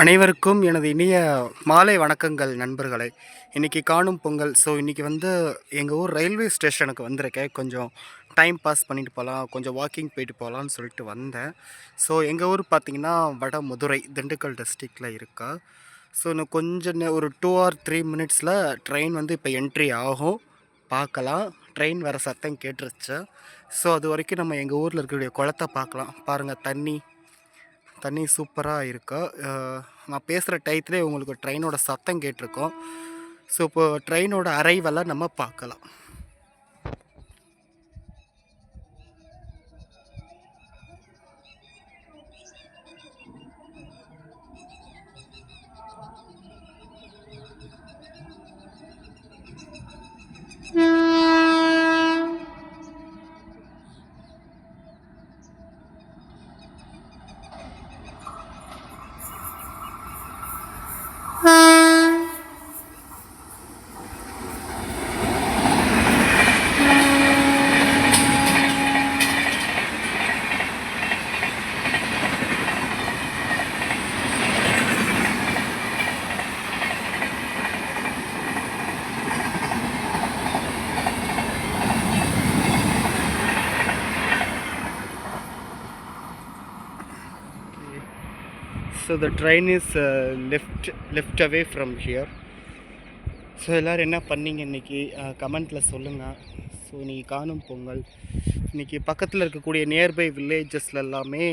அனைவருக்கும் எனது இனிய மாலை வணக்கங்கள் நண்பர்களே. இன்றைக்கி காணும் பொங்கல் ஸோ இன்றைக்கி வந்து எங்கள் ஊர் ரயில்வே ஸ்டேஷனுக்கு வந்திருக்கேன். கொஞ்சம் டைம் பாஸ் பண்ணிட்டு போகலாம் கொஞ்சம் வாக்கிங் போயிட்டு போகலான்னு சொல்லிட்டு வந்தேன். ஸோ எங்கள் ஊர் பார்த்திங்கன்னா வட மதுரை திண்டுக்கல் டிஸ்ட்ரிக்டில் இருக்கா. ஸோ இன்னும் கொஞ்சம் ஒரு டூ ஆர் த்ரீ மினிட்ஸில் ட்ரெயின் வந்து இப்போ என்ட்ரி ஆகும். பார்க்கலாம் ட்ரெயின் வர சத்தம் கேட்டுருச்சு. ஸோ அது வரைக்கும் நம்ம எங்கள் ஊரில் இருக்கக்கூடிய குளத்தை பார்க்கலாம் பாருங்கள் தண்ணி தண்ணி சூப்பராக இருக்கா. நான் பேசுகிற டயத்துலேயே உங்களுக்கு ட்ரெயினோட சத்தம் கேட்டிருக்கோம். ஸோ இப்போ ட்ரெயினோட அரைவெல்லாம் நம்ம பார்க்கலாம். So the train is left left away from here so எல்லோரும் என்ன பண்ணீங்க இன்றைக்கி கமெண்ட்டில் சொல்லுங்கள் ஸோ இன்றைக்கி காணும் பொங்கல். இன்றைக்கி பக்கத்தில் இருக்கக்கூடிய நியர்பை வில்லேஜஸில் எல்லாமே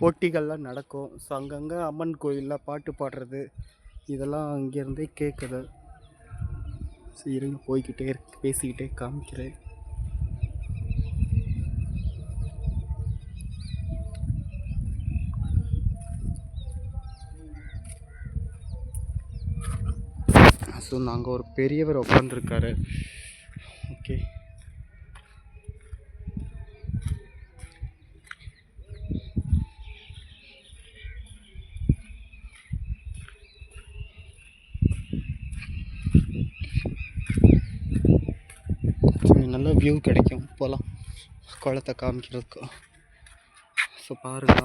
போட்டிகள்லாம் நடக்கும். ஸோ அங்கங்கே அம்மன் கோயிலில் பாட்டு பாடுறது இதெல்லாம் அங்கேருந்தே கேட்குது ஸோ இருங்க போய்கிட்டே இருக்கு பேசிக்கிட்டே காமிக்கிறேன். ஸோ அங்கே ஒரு பெரியவர் உட்காந்துருக்காரு ஓகே நல்ல வியூ கிடைக்கும். போகலாம் குளத்தை காமிக்கிறதுக்கு. ஸோ பாருங்க.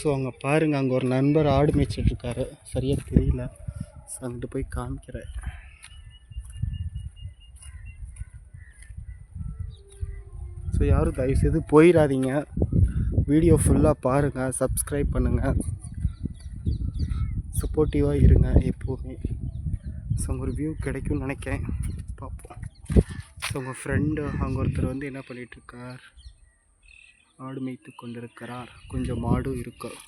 ஸோ அங்கே பாருங்கள் அங்கே ஒரு நண்பர் ஆடு மேய்ச்சிட்ருக்காரு. சரியாக தெரியல. ஸோ அங்கிட்டு போய் காமிக்கிறேன். ஸோ யாரும் தயவுசெய்து போயிடாதீங்க. வீடியோ ஃபுல்லாக பாருங்கள் சப்ஸ்கிரைப் பண்ணுங்கள் சப்போர்ட்டிவாக இருங்க எப்போவுமே. ஸோ ஒரு வியூ கிடைக்கும்னு நினைக்கிறேன். பார்ப்போம் ஸோ உங்கள் ஃப்ரெண்டு அங்கே ஒருத்தர் வந்து என்ன பண்ணிகிட்ருக்கார் ஆடு மேய்த்து கொண்டிருக்கிறார். கொஞ்சம் மாடும் இருக்கும்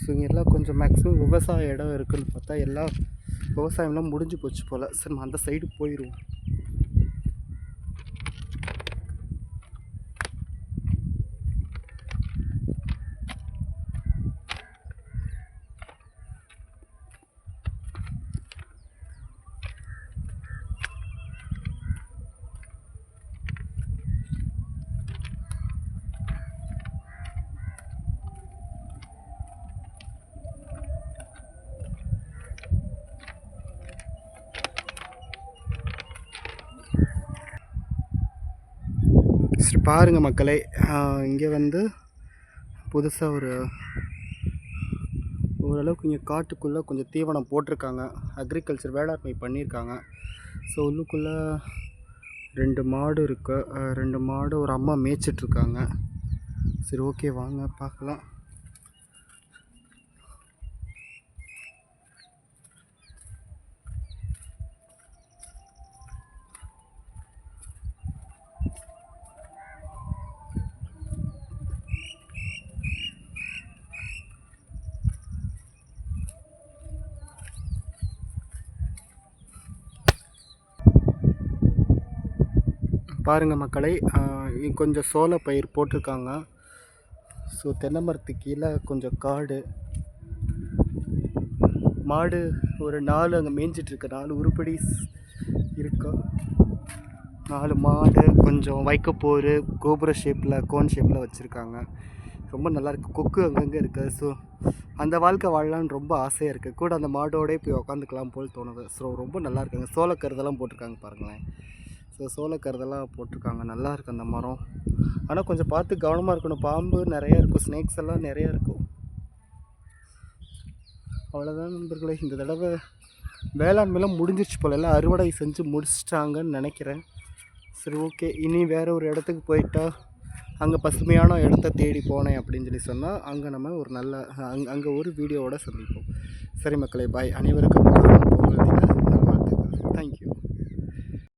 ஸோ இங்கே எல்லாம் கொஞ்சம் மேக்ஸிமம் விவசாய இடம் இருக்குன்னு பார்த்தா எல்லாம் விவசாயம்லாம் முடிஞ்சு போச்சு போல். சரி நம்ம அந்த சைடு போயிடுவோம் சரி பாருங்கள் மக்களே. இங்கே வந்து புதுசாக ஒரு ஓரளவுக்கு இங்கே காட்டுக்குள்ளே கொஞ்சம் தீவனம் போட்டிருக்காங்க. அக்ரிகல்ச்சர் வேளாண்மை பண்ணியிருக்காங்க. ஸோ உள்ளுக்குள்ளே ரெண்டு மாடு இருக்கு. ரெண்டு மாடு ஒரு அம்மா மேய்ச்சிட்ருக்காங்க சரி ஓகே வாங்க பார்க்கலாம். பாருங்கள் மக்களை கொஞ்சம் சோள பயிர் போட்டிருக்காங்க. ஸோ தென்னை மரத்துக்கு கீழே கொஞ்சம் காடு. மாடு ஒரு நாலு அங்கே மேய்ஞ்சிட்ருக்கு நாலு உருப்படி ஸ்- இருக்கா. நாலு மாடு கொஞ்சம் வைக்கப்போர் கோபுர ஷேப்பில் கோன் ஷேப்பில் வச்சுருக்காங்க. ரொம்ப நல்லாயிருக்கு கொக்கு அங்கங்கே இருக்குது ஸோ அந்த வாழ்க்கை வாழலான்னு ரொம்ப ஆசையாக இருக்குது கூட அந்த மாடோடே போய் உக்காந்துக்கலாம் போல் தோணுது. ஸோ ரொம்ப நல்லாயிருக்குங்க சோளக்கருதெல்லாம் போட்டிருக்காங்க பாருங்களேன். ஸோ சோளக்கருதெல்லாம் போட்டிருக்காங்க. நல்லா இருக்கு அந்த மரம். ஆனால் கொஞ்சம் பார்த்து கவனமாக இருக்கணும். பாம்பு நிறையா இருக்கும். ஸ்னேக்ஸ் எல்லாம் நிறையா இருக்கும். அவ்வளோதான் நண்பர்களே. இந்த தடவை வேளாண்மையெல்லாம் முடிஞ்சிருச்சு போல. எல்லாம் அறுவடை செஞ்சு முடிச்சிட்டாங்கன்னு நினைக்கிறேன். சரி ஓகே இனி வேறு ஒரு இடத்துக்கு போயிட்டா அங்கே பசுமையான இடத்த தேடி போனேன் அப்படின்னு சொல்லி சொன்னால் அங்கே நம்ம ஒரு நல்ல அங்கே அங்கே ஒரு வீடியோவோட சந்திப்போம். சரி மக்களே பாய் அனைவருக்கும்